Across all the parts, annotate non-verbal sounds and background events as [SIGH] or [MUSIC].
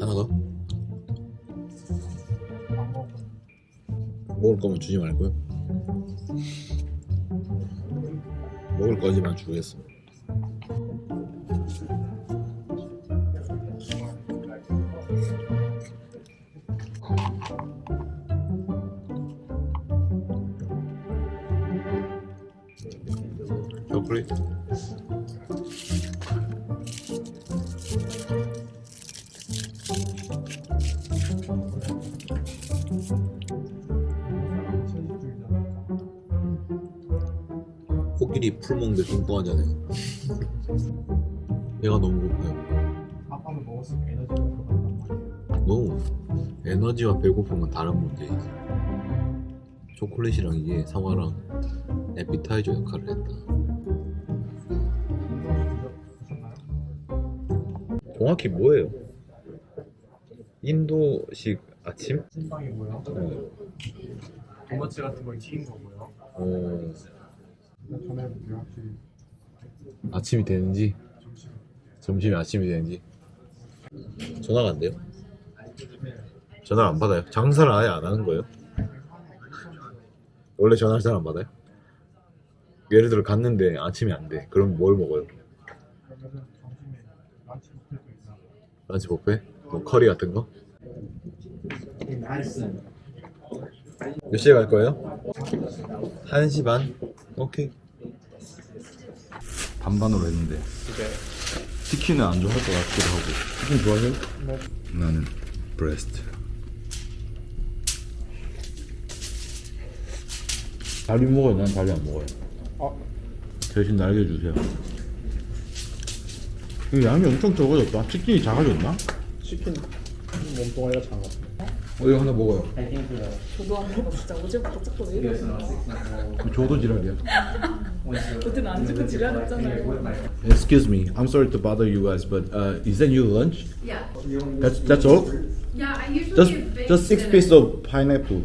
하나 더? 먹을 거면 주지 말고요. 먹을 거지만 주겠어. 초콜릿. 코끼 리풀 먹는데 뚱뚱하잖아요. 얘가 너무 고파요. 아빠는 먹었으면 에너지가 들어간단 말이야. 너무 에너지와 배고픔은 다른 문제이지. 초콜릿이랑 이게 사과랑 에피타이저 역할을 했다. 정확히 뭐예요? 인도식 아침? 찐빵이고요. 네. 도너츠 같은 걸 튀긴 거고요. 어, 전화해볼게요. 확실히 아침이 되는지 점심. 점심이 아침이 되는지 전화가 안 돼요? 전화 안 받아요? 장사를 아예 안 하는 거예요? 원래 전화를 잘 안 받아요? 예를 들어 갔는데 아침이 안 돼. 그럼 뭘 먹어요? 런치 뷔페? 뭐 커리 같은 거? 몇 시에 갈 거예요? 1시 반? 오케이. 반반으로 했는데 치킨은 안 좋아할 것 같기도 하고 치킨 좋아해요? 네. 나는 브레스트 다리 먹어요? 난 다리 안 먹어요 아, 대신 날개 주세요 이거 양이 엄청 적어졌다 치킨이 작아졌나? 치킨 몸뚱아리가 작아. 어 이거 하나 먹어요 저도 안 먹어 진짜 어제부터 자꾸 왜 이러지? 저도 지랄이야 [LAUGHS] 그때는 안 죽고 지랄했잖아요. Excuse me, I'm sorry to bother you guys, but uh, is that your lunch? Yeah. That's that's all. Yeah, I usually Just get big just six dinner. pieces of pineapple.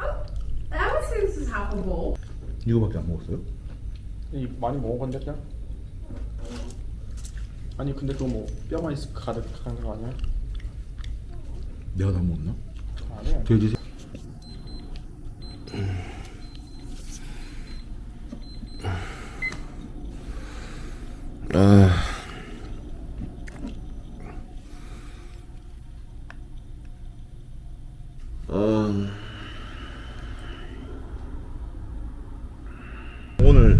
Oh, I would say this is half a bowl. 이거밖에 안 먹었어요? 이 많이 먹은 건데 그냥? 아니 근데 그거 뭐 뼈만 있을 가득한 거 아니야? 내가 다 먹었나? 아니야. 돼지. 아. 어... 오늘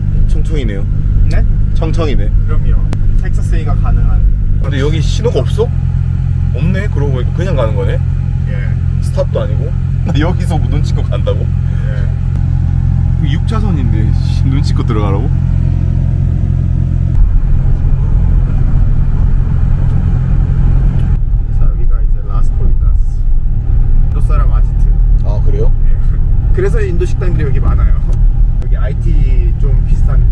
청청이네요. 네? 청청이네. 그럼요. 텍사스이가 가능한. 근데 여기 신호가 없어? 없네. 그러고 보니까 그냥 가는 거네. 예. 스탑도 아니고. 나 여기서 뭐 눈치껏 간다고? 예. 6차선인데 눈치껏 들어가라고? 자 여기가 이제 라스콜리나스. 인도 사람 아지트. 아 그래요? 예. [LAUGHS] 그래서 인도 식당들이 여기 많아요. IT 좀 비슷한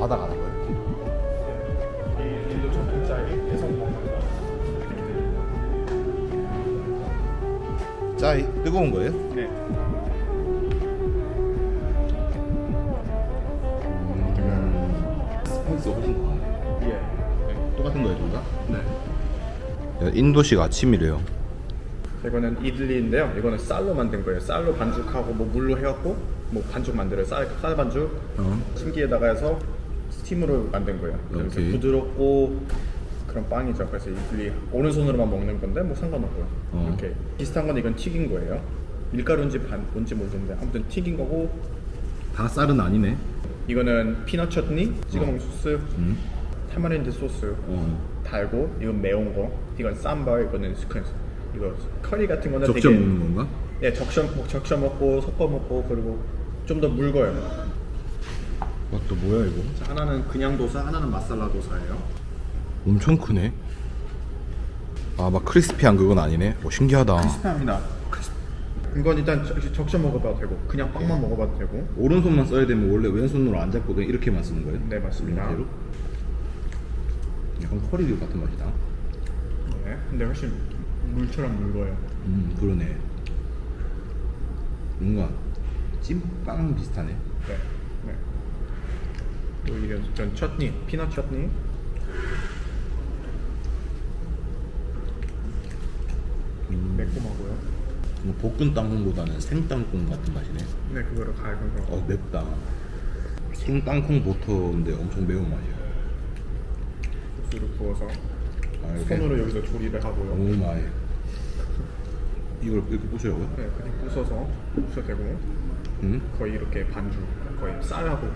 바다 가는 거예요 이 인도 전통짜리 해서 먹는 거. 짜이 뜨거운 거예요? 네. 스파이스 훨씬 예. 똑같은 거예요 둘 다? 네. 인도식 아침이래요 이거는 이들리인데요. 이거는 쌀로 만든 거예요. 쌀로 반죽하고 뭐 물로 해갖고 뭐 반죽 만들어요. 쌀, 쌀 반죽. 어. 침기에다가 해서 스팀으로 만든 거예요. 그래서 오케이. 부드럽고 그런 빵이죠. 그래서 이들리 오른손으로만 먹는 건데 뭐 상관없고요. 어. 이렇게 비슷한 건 이건 튀긴 거예요. 밀가루인지 반 뭔지 모르겠는데 아무튼 튀긴 거고 다 쌀은 아니네. 이거는 피넛 처트니 찍어 먹는 소스, 음. 타마린드 소스 어. 달고 이건 매운 거, 이건 쌈발, 이거는 스콘. 이거 커리 같은 거는 적셔 되게 먹는 건가? 네 적셔 먹- 적셔 먹고 섞어 먹고 그리고 좀 더 묽어요. 와, 또 뭐야 이거? 자, 하나는 그냥 도사, 하나는 마살라 도사예요. 엄청 크네. 아, 막 크리스피한 그건 아니네. 오, 신기하다. 크리스피합니다. 이건 일단 적- 적셔 먹어봐도 되고 그냥 빵만 먹어봐도 되고. 오른손만 써야 되면 원래 왼손으로 안 잡고 그냥 이렇게만 쓰는 거예요? 네, 맞습니다. 이렇게로? 약간 커리류 같은 맛이다. 네, 근데 훨씬 물처럼 묽어요. 음, 그러네. 뭔가 찐빵 비슷하네. 네, 이게 전 처트니, 피넛 처트니. 매콤하고요. 뭐 볶은 땅콩보다는 생 땅콩 같은 맛이네. 네, 그거를 갈은 거. 어, 맵다. 생 땅콩 버터인데 엄청 매운 맛이야. 국수를 부어서 아, 이렇게? 손으로 여기서 조리를 하고요. 오 마이. 이걸 이렇게 부셔요? 네, 그냥 부숴서 부숴도 되고 응? 거의 이렇게 반죽, 거의 쌀하고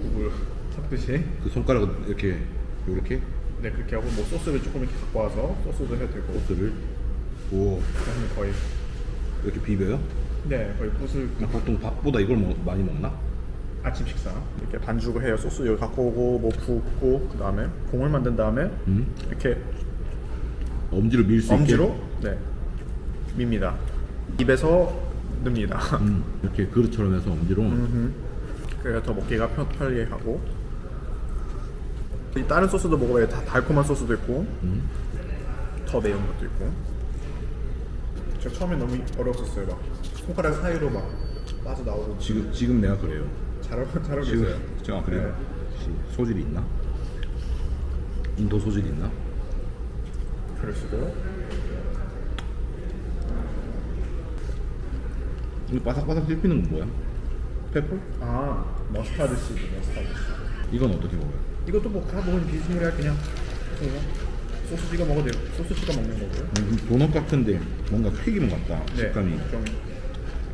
국을 섞듯이. 그 손가락 이렇게 이렇게? 네 그렇게 하고 뭐 소스를 조금 이렇게 갖고 와서 소스도 해도 되고. 소스를? 오. 그다음에 거의. 이렇게 비벼요? 네 거의 붓을 보통 밥보다 이걸 먹, 많이 먹나? 아침 식사. 이렇게 반죽을 해요. 소스 여기 갖고 오고 뭐 붓고 그 다음에 공을 만든 다음에 음? 이렇게 엄지로 밀 수 있게. 엄지로? 네. 밉니다. 입에서 넣습니다. 음, 이렇게 그릇처럼 해서 엄지로. 그래야 더 먹기가 편, 편리하고. 이 다른 소스도 먹어봐야 다 달콤한 소스도 있고 음. 더 매운 것도 있고 저 처음에 너무 어려웠었어요 막 손가락 사이로 막 빠져나오고 지금 지금 내가 그래요. 잘, 알고- 잘 알고 지금 제가 그래요. 네. 혹시 소질이 있나? 인도 소질이 있나? 그럴 수도 이 바삭바삭 씹히는 건 뭐야? 페퍼? 아 머스타드 씨드 머스타드 씨드 이건 어떻게 먹어요? 이것도 뭐 가보면 비스무리할 그냥 그거 소스 찍어 먹어도 돼요 소스 찍어 먹는 거고요 음, 도넛 같은데 뭔가 튀김 같다. 식감이. 네, 좀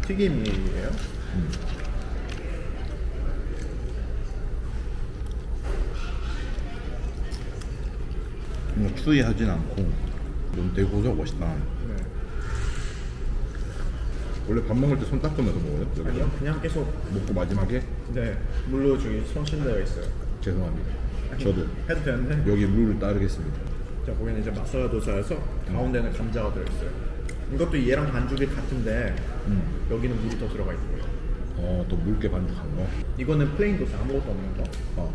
튀김이에요 뭔가 추위하진 않고 좀 되게 고소하고 맛있다. 네. 원래 밥 먹을 때 손 닦으면서 먹어요? 여기서? 아니요 그냥 계속 먹고 마지막에 네 물로 저기 손신되어 있어요 죄송합니다. 저도 해도 되는데 여기 룰을 따르겠습니다. 자 거기는 이제 마사라 도사여서 가운데는 감자가 들어있어요 이것도 얘랑 반죽이 같은데 음. 여기는 물이 더 들어가 있는 거예요 어, 또 묽게 반죽한 거. 이거는 플레인 도사 아무것도 없는 거 어,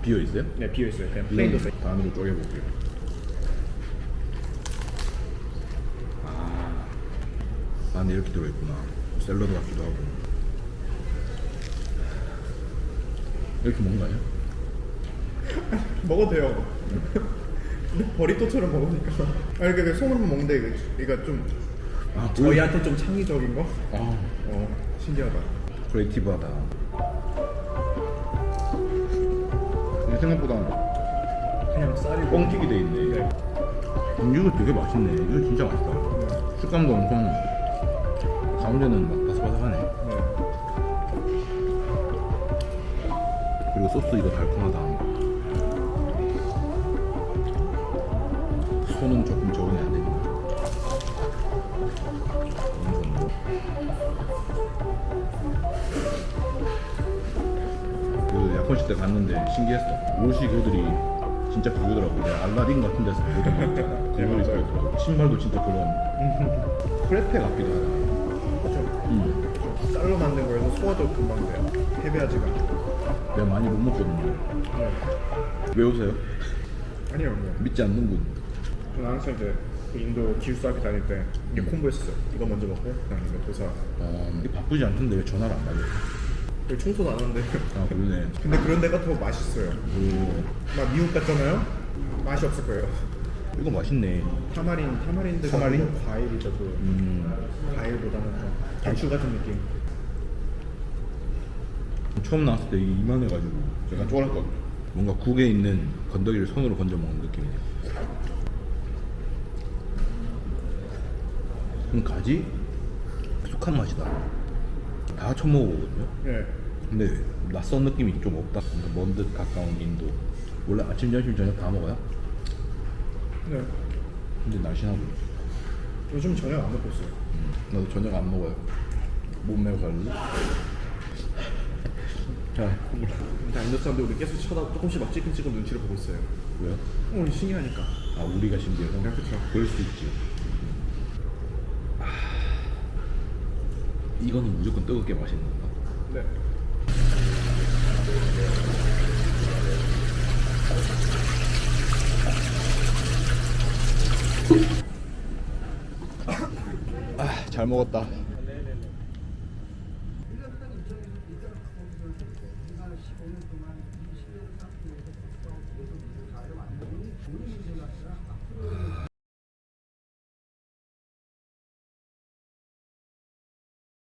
비어 있어요? 네, 비어 있어요 그냥 플레인 도사 반으로 쪼개 볼게요. 아, 안에 이렇게 들어있구나. 샐러드 같기도 하고. 이렇게 먹나요? [LAUGHS] 먹어도 돼요 근데 버리토처럼 먹으니까 아 이렇게 그 손으로 먹는데 이거, 이거 좀 아, 저희한테 좀 창의적인 거? 아, 어 신기하다 크리에이티브하다. 근데 생각보다 그냥 쌀이 뻥튀기 돼 있네. 네. 음, 이거 되게 맛있네. 이거 진짜 맛있다. 식감도 엄청 가운데는 막 바삭바삭하네. 네. 그리고 소스 이거 달콤하다. 손은 조금 적응이 안 좋네. 그 약혼식 때 갔는데 신기했어. 옷이 그들이 진짜 그거더라고. 알라딘 같은 데서 보던 거 있잖아. 네, 그걸 입고. 있더라고. 신발도 진짜 그런 프레페 같기도 하다. 그렇죠 음. 쌀로 만든 거여서 소화도 금방 돼요 헤비하지가 않고 내가 많이 못 먹거든요. 네. 왜 오세요? 아니요 뭐 믿지 않는군. 저는 항상 이제 그 인도 기숙사 학교 다닐 때 이게 콤보했었어요 이거 먼저 먹고 그다음에 이거 도사 어, 바쁘지 않던데 왜 전화를 안 받아요? 여기 청소도 안 하는데 아 그러네. 근데 그런 데가 더 맛있어요 오, 막 미국 같잖아요 맛이 없을 거예요 이거 맛있네. 타마린 타마린드가 타마린? 뭐 과일이죠 그 음, 과일보다는 좀 단추 같은 느낌 처음 나왔을 때 이게 이만해가지고 제가 쫄았거든. 뭔가 국에 있는 건더기를 손으로 건져 먹는 느낌이네. 가지? 숙한 맛이다. 다 처음 먹어보거든요. 네 근데 낯선 느낌이 좀 없다. 먼듯 가까운 인도. 원래 아침, 점심, 저녁 다 먹어요? 네. 근데 날씬하고. 요즘 저녁 안 먹고 있어요. 나도 저녁 안 먹어요. 몸매 관리. [LAUGHS] 자, 근데 인도 사람들 우리 계속 쳐다 조금씩 막 찌끔찌끔 눈치를 보고 있어요. 왜요? 어, 신기하니까. 아, 우리가 신기해서. 네, 그쵸. 그럴 수 있지. 이거는 무조건 뜨겁게 마시는 건가? 네. 아, 잘 먹었다.